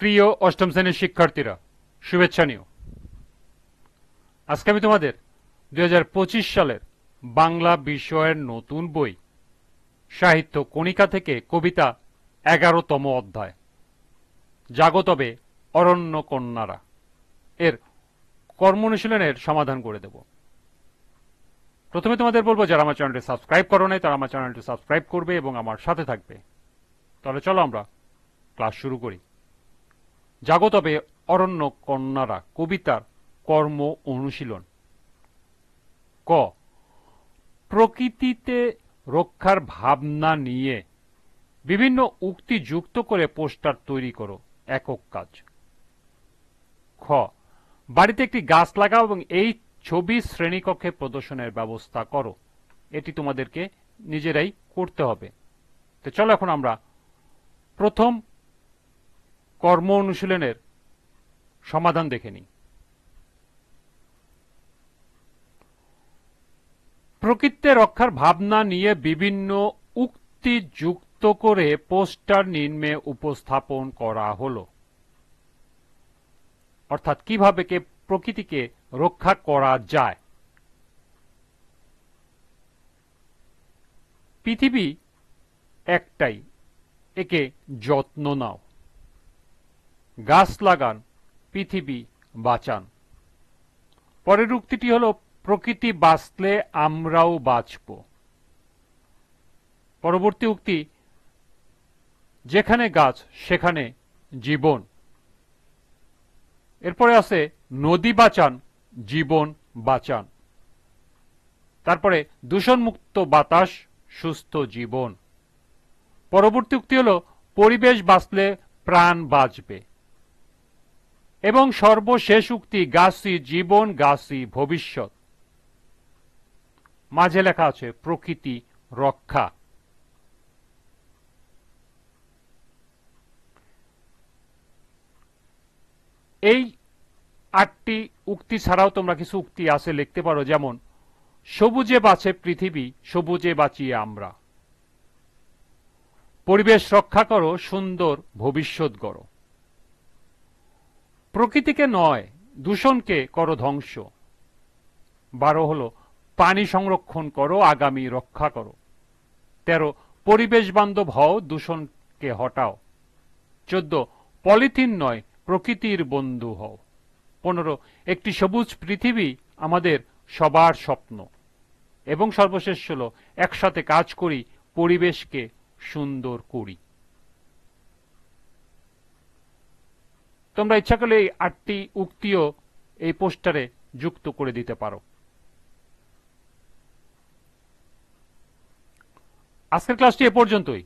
প্রিয় অষ্টম শ্রেণির শিক্ষার্থীরা, শুভেচ্ছা নিও। আজকে আমি তোমাদের দু হাজার পঁচিশ সালের বাংলা বিষয়ের নতুন বই, সাহিত্য কণিকা থেকে কবিতা এগারোতম অধ্যায় জাগতবে অরণ্য কন্যারা। এর কর্ম অনুশীলনের সমাধান করে দেব। প্রথমে তোমাদের বলব, যারা আমার চ্যানেলটি সাবস্ক্রাইব করো নাই, তারা আমার চ্যানেলটি সাবস্ক্রাইব করবে এবং আমার সাথে থাকবে। তাহলে চলো আমরা ক্লাস শুরু করি। জাগো তবে অরণ্য কন্যারা, কবিতার কর্ম অনুশীলন। ক। প্রকৃতিতে রক্ষার ভাবনা নিয়ে বিভিন্ন উক্তি যুক্ত করে পোস্টার তৈরি করো, একক কাজ। খ। বাড়িতে একটি গাছ লাগাও এবং এই ছবি শ্রেণীকক্ষে প্রদর্শনের ব্যবস্থা করো। এটি তোমাদেরকে নিজেরাই করতে হবে। তো চলো এখন আমরা প্রথম কর্ম অনুশীলনের সমাধান দেখে নিই। প্রকৃতিতে রক্ষার ভাবনা নিয়ে বিভিন্ন উক্তি যুক্ত করে পোস্টার নিম্নে উপস্থাপন করা হলো। অর্থাৎ কীভাবে কে প্রকৃতিকে রক্ষা করা যায়। পৃথিবী একটাই, একে যত্ন নাও। গাছ লাগান, পৃথিবী বাঁচান। পরের উক্তিটি হল, প্রকৃতি বাঁচলে আমরাও বাঁচব। পরবর্তী উক্তি, যেখানে গাছ, সেখানে জীবন। এরপরে আছে, নদী বাঁচান, জীবন বাঁচান। তারপরে, দূষণমুক্ত বাতাস, সুস্থ জীবন। পরবর্তী উক্তি হল, পরিবেশ বাঁচলে প্রাণ বাঁচবে। এবং সর্বশেষ উক্তি, গাছি জীবন, গাছি ভবিষ্যৎ মাঝে লেখা আছে, প্রকৃতি রক্ষা এই আটটি উক্তি ছাড়াও তোমরা কিছু উক্তি আছে লিখতে পারো, যেমন, সবুজে বাঁচে পৃথিবী, সবুজে বাঁচিয়ে আমরা পরিবেশ রক্ষা করো, সুন্দর ভবিষ্যৎ গড়ো প্রকৃতিকে নয়, দূষণকে করো ধ্বংস। বারো হলো, পানি সংরক্ষণ করো, আগামী রক্ষা করো। তেরো, পরিবেশ বান্ধব হও, দূষণকে হটাও। চোদ্দ, পলিথিন নয়, প্রকৃতির বন্ধু হও। পনেরো, একটি সবুজ পৃথিবী আমাদের সবার স্বপ্ন। এবং সর্বশেষ হল, একসাথে কাজ করি, পরিবেশকে সুন্দর করি। তোমরা ইচ্ছা করলে এই আটটি উক্তিও এই পোস্টারে যুক্ত করে দিতে পারো। আজকের ক্লাসটি এ পর্যন্তই।